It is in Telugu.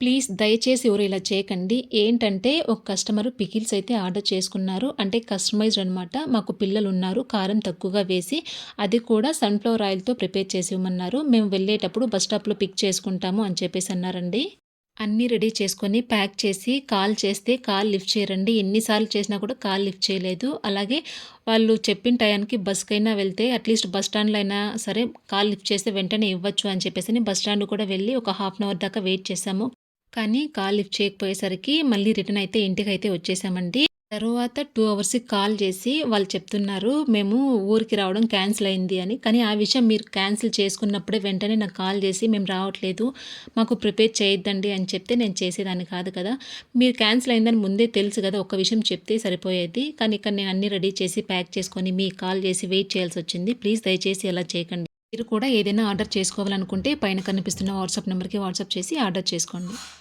ప్లీజ్ దయచేసి ఎవరు ఇలా చేయకండి. ఏంటంటే ఒక కస్టమర్ పికిల్స్ అయితే ఆర్డర్ చేసుకున్నారు. అంటే కస్టమైజ్డ్ అనమాట మాకు పిల్లలు ఉన్నారు. కారం తక్కువగా వేసి అది కూడా సన్ఫ్లవర్ ఆయిల్తో ప్రిపేర్ చేసి ఇవ్వమన్నారు. మేము వెళ్ళేటప్పుడు బస్ స్టాప్లో పిక్ చేసుకుంటాము అని చెప్పేసి అన్నారండి. అన్నీ రెడీ చేసుకొని ప్యాక్ చేసి కాల్ చేస్తే కాల్ లిఫ్ట్ చేయరండి. ఎన్నిసార్లు చేసినా కూడా కాల్ లిఫ్ట్ చేయలేదు. అలాగే వాళ్ళు చెప్పిన టయానికి బస్కైనా వెళ్తే అట్లీస్ట్ బస్ స్టాండ్లో అయినా సరే కాల్ లిఫ్ట్ చేస్తే వెంటనే ఇవ్వచ్చు అని చెప్పేసి బస్ స్టాండ్ కూడా వెళ్ళి ఒక హాఫ్ అన్ అవర్ దాకా వెయిట్ చేసాము కానీ కాల్ లిఫ్ట్ చేయకపోయేసరికి మళ్ళీ రిటర్న్ అయితే ఇంటికి అయితే వచ్చేసామండి. తర్వాత టూ అవర్స్కి కాల్ చేసి వాళ్ళు చెప్తున్నారు మేము ఊరికి రావడం క్యాన్సిల్ అయింది అని. కానీ ఆ విషయం మీరు క్యాన్సిల్ చేసుకున్నప్పుడే వెంటనే నాకు కాల్ చేసి మేము రావట్లేదు మాకు ప్రిపేర్ చేయొద్దండి అని చెప్తే నేను చేసేదాన్ని కాదు కదా. మీరు క్యాన్సిల్ అయిందని ముందే తెలుసు కదా ఒక విషయం చెప్తే సరిపోయేది. కానీ ఇక్కడ నేను అన్నీ రెడీ చేసి ప్యాక్ చేసుకొని మీ కాల్ చేసి వెయిట్ చేయాల్సి వచ్చింది. ప్లీజ్ దయచేసి అలా చేయకండి. మీరు కూడా ఏదైనా ఆర్డర్ చేసుకోవాలనుకుంటే పైన కనిపిస్తున్న వాట్సాప్ నెంబర్కి వాట్సాప్ చేసి ఆర్డర్ చేసుకోండి.